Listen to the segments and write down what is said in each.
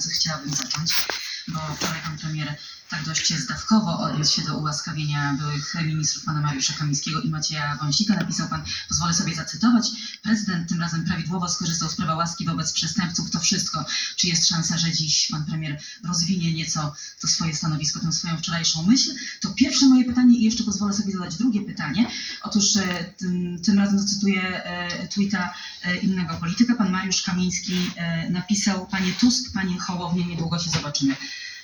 przewodniczący, chciałabym zacząć, bo wczoraj pan premier tak dość zdawkowo odniósł się do ułaskawienia byłych ministrów pana Mariusza Kamińskiego i Macieja Wąsika. Napisał pan, pozwolę sobie zacytować, prezydent tym razem prawidłowo skorzystał z prawa łaski wobec przestępców. To wszystko. Czy jest szansa, że dziś pan premier rozwinie nieco to swoje stanowisko, tę swoją wczorajszą myśl? To pierwsze moje pytanie i jeszcze pozwolę sobie zadać drugie pytanie. Otóż e, tym, tym razem zacytuję e, tweeta e, innego polityka. Pan Mariusz Kamiński napisał, panie Tusk, panie Hołownie, niedługo się zobaczymy.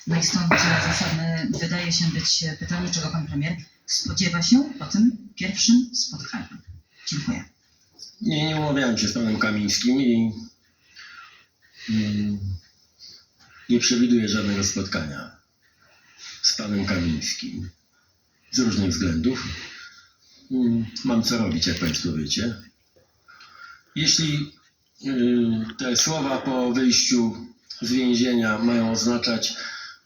No i stąd zasadne wydaje się być e, pytanie, czego pan premier spodziewa się po tym pierwszym spotkaniu. Dziękuję. Nie, nie umawiałem się z panem Kamińskim i mm, nie przewiduję żadnego spotkania z panem Kamińskim z różnych względów. Mm, Mam co robić, jak państwo wiecie. Jeśli y, te słowa po wyjściu z więzienia mają oznaczać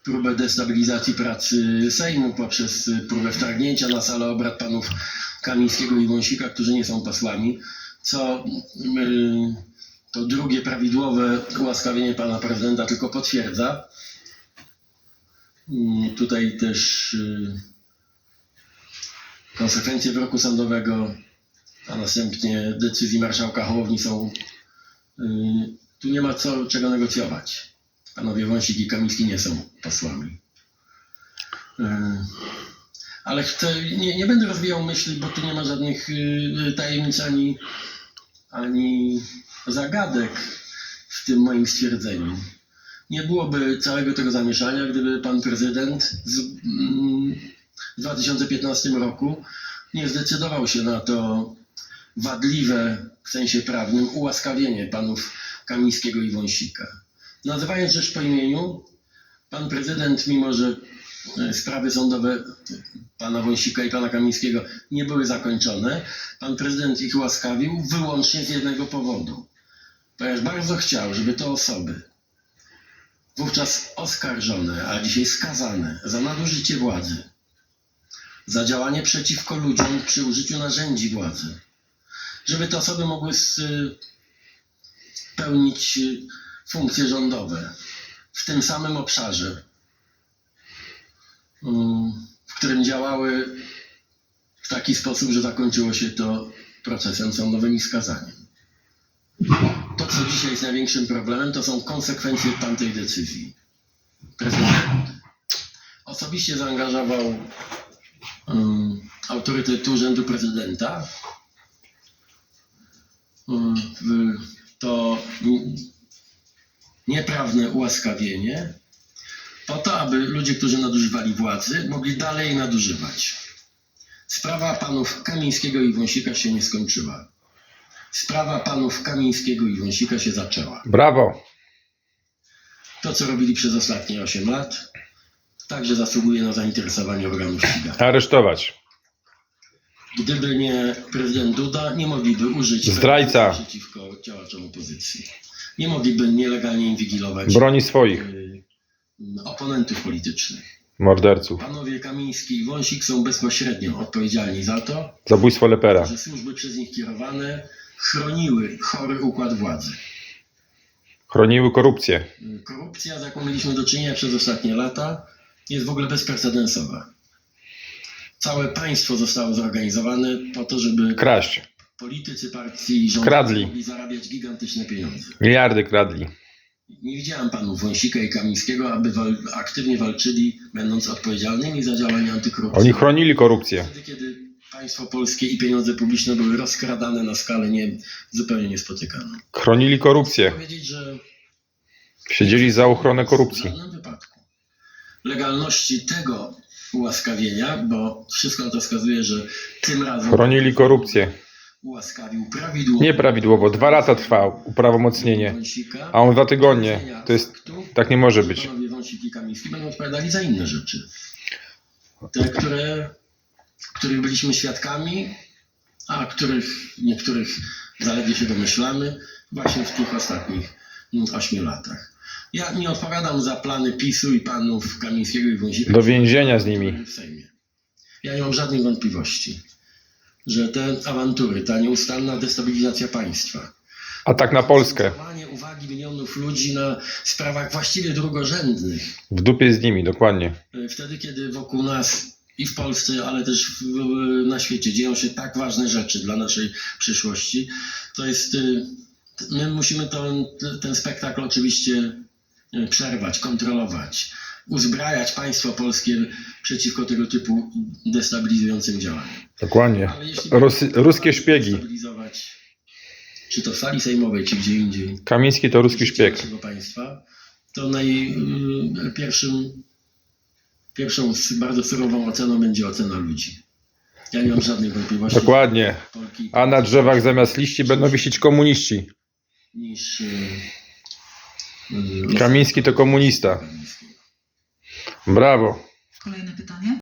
próbę destabilizacji pracy Sejmu poprzez y, próbę wtargnięcia na salę obrad panów Kamińskiego i Wąsika, którzy nie są posłami, co y, to drugie prawidłowe ułaskawienie pana prezydenta tylko potwierdza. Y, Tutaj też y, konsekwencje wyroku sądowego, a następnie decyzji marszałka Hołowni są. Tu nie ma co, czego negocjować. Panowie Wąsik i Kamiński nie są posłami. Y, Ale chcę, nie, nie będę rozwijał myśli, bo tu nie ma żadnych y, tajemnic ani, ani zagadek w tym moim stwierdzeniu. Nie byłoby całego tego zamieszania, gdyby pan prezydent mm, w 2015 roku nie zdecydował się na to wadliwe w sensie prawnym ułaskawienie panów Kamińskiego i Wąsika. Nazywając rzecz po imieniu, pan prezydent, mimo że e, sprawy sądowe pana Wąsika i pana Kamińskiego nie były zakończone, pan prezydent ich łaskawił wyłącznie z jednego powodu. Ponieważ bardzo chciał, żeby te osoby, wówczas oskarżone, a dzisiaj skazane za nadużycie władzy, za działanie przeciwko ludziom przy użyciu narzędzi władzy, żeby te osoby mogły s- pełnić y, funkcje rządowe w tym samym obszarze, mm, w którym działały w taki sposób, że zakończyło się to procesem sądowym i skazaniem. To, co dzisiaj jest największym problemem, to są konsekwencje tamtej decyzji. Prezydent osobiście zaangażował um, autorytet Urzędu Prezydenta um, w to mm, nieprawne ułaskawienie po to, aby ludzie, którzy nadużywali władzy, mogli dalej nadużywać. Sprawa panów Kamińskiego i Wąsika się nie skończyła. Sprawa panów Kamińskiego i Wąsika się zaczęła. Brawo. To, co robili przez ostatnie 8 lat, także zasługuje na zainteresowanie organów ścigania. Aresztować. Gdyby nie prezydent Duda, nie mogliby użyć Zdrajca. przeciwko działaczom opozycji. Nie mogliby nielegalnie inwigilować Broni swoich y, oponentów politycznych. morderców. Panowie Kamiński i Wąsik są bezpośrednio odpowiedzialni za to, Zabójstwo Lepera. że służby przez nich kierowane chroniły chory układ władzy. Chroniły korupcję. Korupcja, z jaką mieliśmy do czynienia przez ostatnie lata, jest w ogóle bezprecedensowa. Całe państwo zostało zorganizowane po to, żeby Kraść. Politycy partii i rządu Kradli. mogli zarabiać gigantyczne pieniądze. Miliardy kradli. Nie widziałem panów Wąsika i Kamińskiego, aby wal aktywnie walczyli, będąc odpowiedzialnymi za działania antykorupcyjne. Oni chronili korupcję. Wtedy, kiedy państwo polskie i pieniądze publiczne były rozkradane na skalę nie, zupełnie niespotykaną. Chronili Chcę korupcję. powiedzieć, że Siedzieli za ochronę w korupcji. żadnym wypadku legalności tego ułaskawienia, bo wszystko na to wskazuje, że tym razem Chronili korupcję. Ułaskawił prawidłowo. Nieprawidłowo. Dwa lata trwał uprawomocnienie. A on dwa tygodnie. To jest. Tak nie może że być. Będą odpowiadali za inne rzeczy. Te, które, których byliśmy świadkami, a których niektórych zaledwie się domyślamy właśnie w tych ostatnich mm, ośmiu latach. Ja nie odpowiadam za plany PiSu i panów Kamińskiego i Wąsika. Do więzienia z nimi. Ja nie mam żadnych wątpliwości, że te awantury, ta nieustanna destabilizacja państwa, Atak na Polskę. Uwagi milionów ludzi na sprawach właściwie drugorzędnych. W dupie z nimi, dokładnie. E, Wtedy, kiedy wokół nas i w Polsce, ale też w, na świecie dzieją się tak ważne rzeczy dla naszej przyszłości, to jest. y, My musimy ten, ten spektakl oczywiście y, przerwać, kontrolować, uzbrajać państwo polskie przeciwko tego typu destabilizującym działaniom. Dokładnie. Rusy, ruskie szpiegi. Czy to w sali sejmowej, czy gdzie indziej, Kamiński to ruski szpieg. państwa, to naj, y, pierwszym, pierwszą bardzo surową oceną będzie ocena ludzi. Ja nie mam żadnych wątpliwości. Dokładnie. A na drzewach zamiast liści będą wisieć komuniści. niż Kamiński to komunista. Brawo. Kolejne pytanie.